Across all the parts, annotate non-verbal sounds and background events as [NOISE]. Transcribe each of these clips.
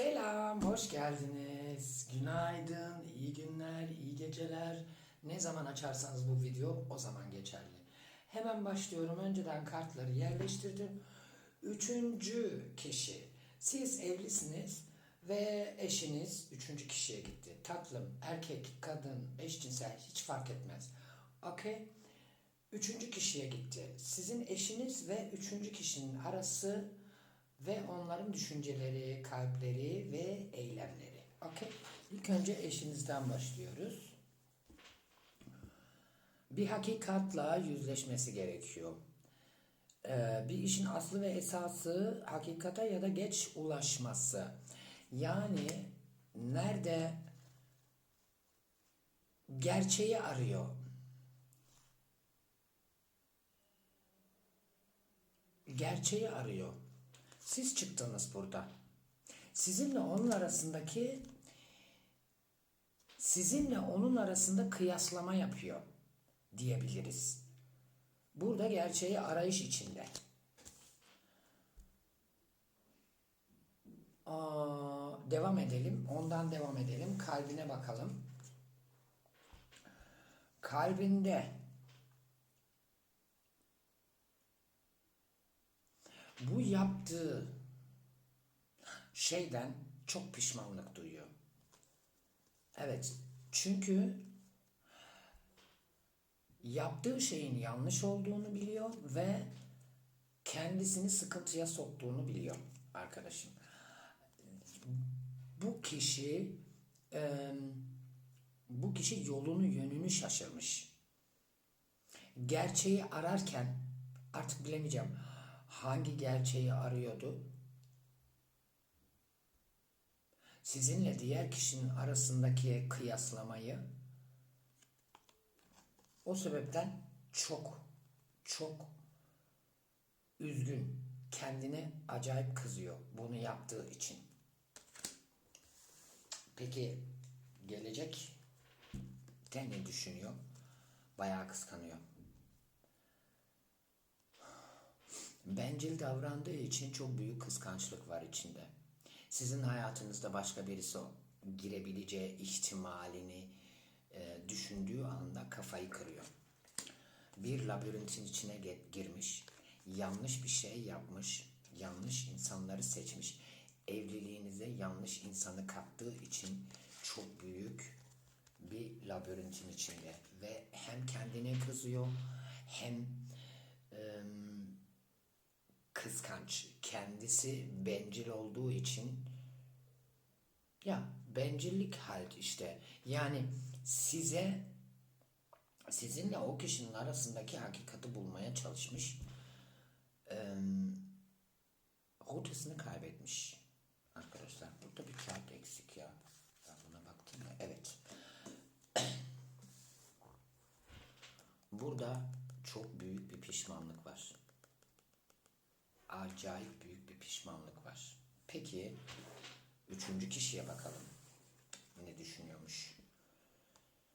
Selam, hoş geldiniz. Günaydın, iyi günler, iyi geceler. Ne zaman açarsanız bu video o zaman geçerli. Hemen başlıyorum. Önceden kartları yerleştirdim. Üçüncü kişi. Siz evlisiniz ve eşiniz üçüncü kişiye gitti. Tatlım, erkek, kadın, eşcinsel hiç fark etmez. Okey? Üçüncü kişiye gitti. Sizin eşiniz ve üçüncü kişinin arası ve onların düşünceleri, kalpleri ve eylemleri. Okey? İlk önce eşinizden başlıyoruz. Bir hakikatla yüzleşmesi gerekiyor. Ee, bir işin aslı ve esası hakikate ya da geç ulaşması. Yani nerede gerçeği arıyor. Gerçeği arıyor. Siz çıktınız burada. Sizinle onun arasındaki sizinle onun arasında kıyaslama yapıyor diyebiliriz. Burada gerçeği arayış içinde. Aa, devam edelim. Ondan devam edelim. Kalbine bakalım. Kalbinde bu yaptığı şeyden çok pişmanlık duyuyor. Evet, çünkü yaptığı şeyin yanlış olduğunu biliyor ve kendisini sıkıntıya soktuğunu biliyor arkadaşım. Bu kişi bu kişi yolunu yönünü şaşırmış. Gerçeği ararken artık bilemeyeceğim hangi gerçeği arıyordu? Sizinle diğer kişinin arasındaki kıyaslamayı o sebepten çok çok üzgün, kendine acayip kızıyor bunu yaptığı için. Peki gelecek de ne düşünüyor? Bayağı kıskanıyor. Bencil davrandığı için çok büyük kıskançlık var içinde. Sizin hayatınızda başka birisi girebileceği ihtimalini e, düşündüğü anda kafayı kırıyor. Bir labirentin içine girmiş, yanlış bir şey yapmış, yanlış insanları seçmiş. Evliliğinize yanlış insanı kattığı için çok büyük bir labirentin içinde ve hem kendine kızıyor hem e, kıskanç, kendisi bencil olduğu için ya bencillik halt işte. Yani size sizinle o kişinin arasındaki hakikati bulmaya çalışmış. Ee, rotasını kaybetmiş arkadaşlar. Burada bir kağıt eksik ya. Ben buna baktım ya. Evet. [CLEARS THROAT] Burada çok büyük bir pişmanlık var acayip büyük bir pişmanlık var. Peki üçüncü kişiye bakalım. Ne düşünüyormuş?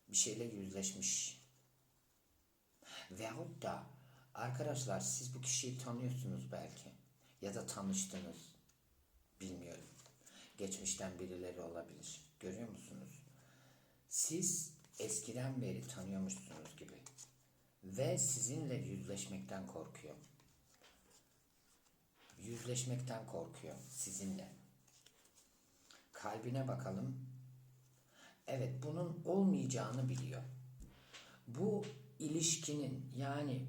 Bir şeyle yüzleşmiş. Veyahut da arkadaşlar siz bu kişiyi tanıyorsunuz belki. Ya da tanıştınız. Bilmiyorum. Geçmişten birileri olabilir. Görüyor musunuz? Siz eskiden beri tanıyormuşsunuz gibi. Ve sizinle yüzleşmekten korkuyor yüzleşmekten korkuyor sizinle. Kalbine bakalım. Evet bunun olmayacağını biliyor. Bu ilişkinin yani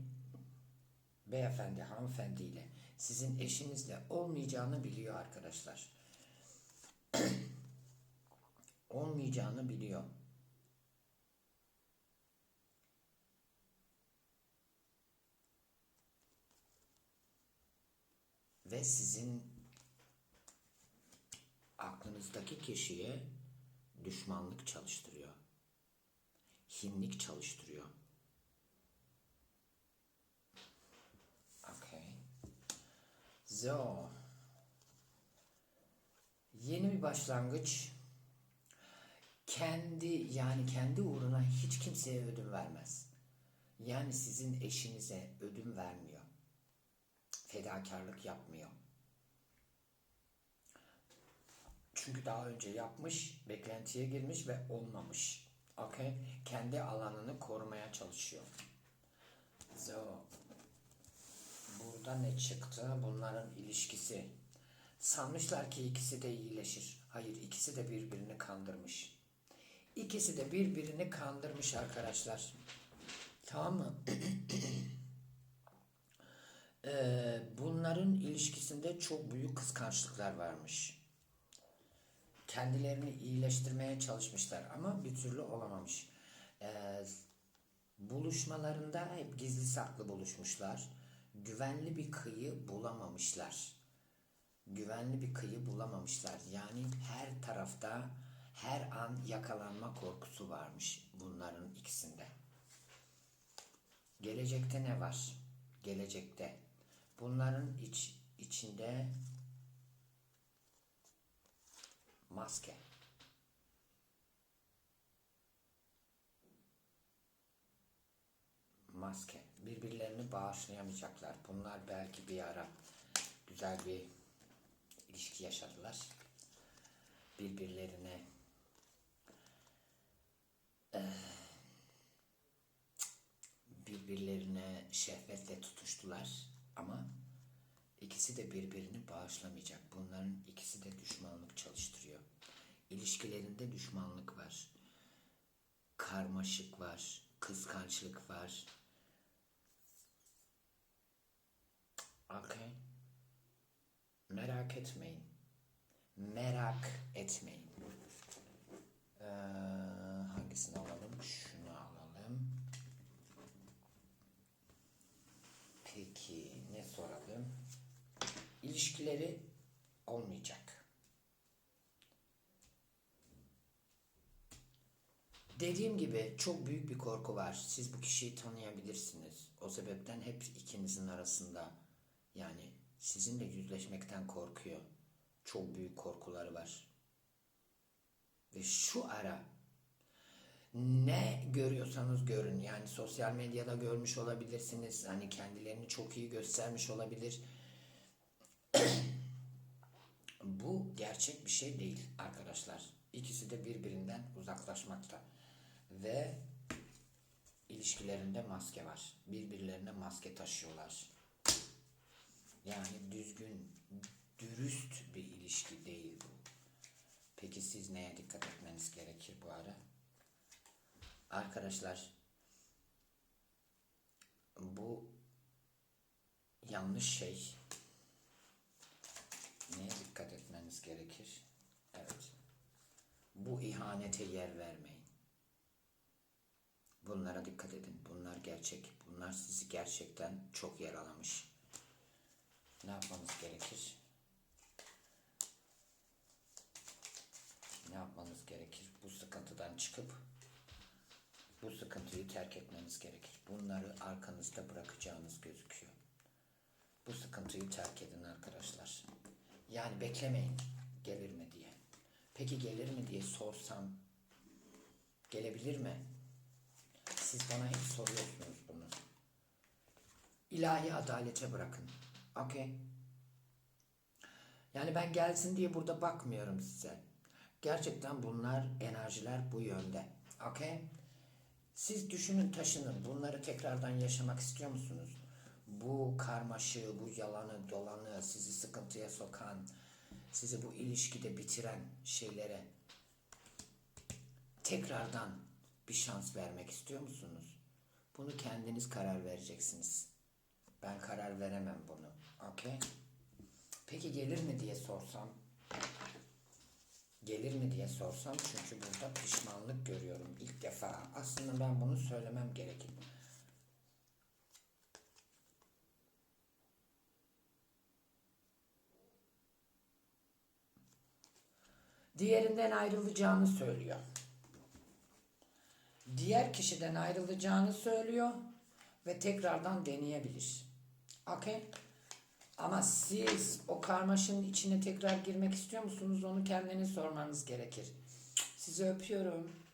beyefendi hanımefendiyle sizin eşinizle olmayacağını biliyor arkadaşlar. [CLEARS THROAT] olmayacağını biliyor. Ve sizin aklınızdaki kişiye düşmanlık çalıştırıyor. Hinlik çalıştırıyor. Okay. So. Yeni bir başlangıç. Kendi yani kendi uğruna hiç kimseye ödün vermez. Yani sizin eşinize ödün vermiyor fedakarlık yapmıyor. Çünkü daha önce yapmış, beklentiye girmiş ve olmamış. Okay? Kendi alanını korumaya çalışıyor. So. Burada ne çıktı? Bunların ilişkisi. Sanmışlar ki ikisi de iyileşir. Hayır, ikisi de birbirini kandırmış. İkisi de birbirini kandırmış arkadaşlar. Tamam mı? [CLEARS THROAT] Ee, bunların ilişkisinde çok büyük kıskançlıklar varmış. Kendilerini iyileştirmeye çalışmışlar ama bir türlü olamamış. Ee, buluşmalarında hep gizli saklı buluşmuşlar. Güvenli bir kıyı bulamamışlar. Güvenli bir kıyı bulamamışlar. Yani her tarafta her an yakalanma korkusu varmış bunların ikisinde. Gelecekte ne var? Gelecekte. Bunların iç, içinde maske. Maske. Birbirlerini bağışlayamayacaklar. Bunlar belki bir ara güzel bir ilişki yaşadılar. Birbirlerine birbirlerine şehvetle tutuştular ama ikisi de birbirini bağışlamayacak. Bunların ikisi de düşmanlık çalıştırıyor. İlişkilerinde düşmanlık var. Karmaşık var, kıskançlık var. Okay. Merak etmeyin. Merak etmeyin. İlişkileri olmayacak. Dediğim gibi çok büyük bir korku var. Siz bu kişiyi tanıyabilirsiniz. O sebepten hep ikinizin arasında yani sizinle yüzleşmekten korkuyor. Çok büyük korkuları var. Ve şu ara ne görüyorsanız görün. Yani sosyal medyada görmüş olabilirsiniz. Hani kendilerini çok iyi göstermiş olabilir. [CLEARS THROAT] Bu gerçek bir şey değil arkadaşlar. İkisi de birbirinden uzaklaşmakta. Ve ilişkilerinde maske var. Birbirlerine maske taşıyorlar. Yani düzgün, dürüst bir ilişki değil bu. Peki siz neye dikkat etmeniz gerekir bu ara? Arkadaşlar bu yanlış şey. Neye dikkat etmeniz gerekir? Evet. Bu ihanete yer vermeyin. Bunlara dikkat edin. Bunlar gerçek. Bunlar sizi gerçekten çok yaralamış. Ne yapmanız gerekir? Ne yapmanız gerekir? Bu sıkıntıdan çıkıp bu sıkıntıyı terk etmeniz gerekir. Bunları arkanızda bırakacağınız gözüküyor. Bu sıkıntıyı terk edin arkadaşlar. Yani beklemeyin gelir mi diye. Peki gelir mi diye sorsam gelebilir mi? Siz bana hep soruyorsunuz bunu. İlahi adalete bırakın. Okey. Yani ben gelsin diye burada bakmıyorum size. Gerçekten bunlar enerjiler bu yönde. Okey. Siz düşünün taşının bunları tekrardan yaşamak istiyor musunuz? Bu karmaşığı, bu yalanı, dolanı, sizi sıkıntıya sokan, sizi bu ilişkide bitiren şeylere tekrardan bir şans vermek istiyor musunuz? Bunu kendiniz karar vereceksiniz. Ben karar veremem bunu. Okey? Peki gelir mi diye sorsam? Gelir mi diye sorsam çünkü burada pişmanlık görüyorum ilk defa. Aslında ben bunu söylemem gerekir. Diğerinden ayrılacağını söylüyor. Diğer kişiden ayrılacağını söylüyor ve tekrardan deneyebilir. Okey? Ama siz o karmaşanın içine tekrar girmek istiyor musunuz? Onu kendiniz sormanız gerekir. Sizi öpüyorum.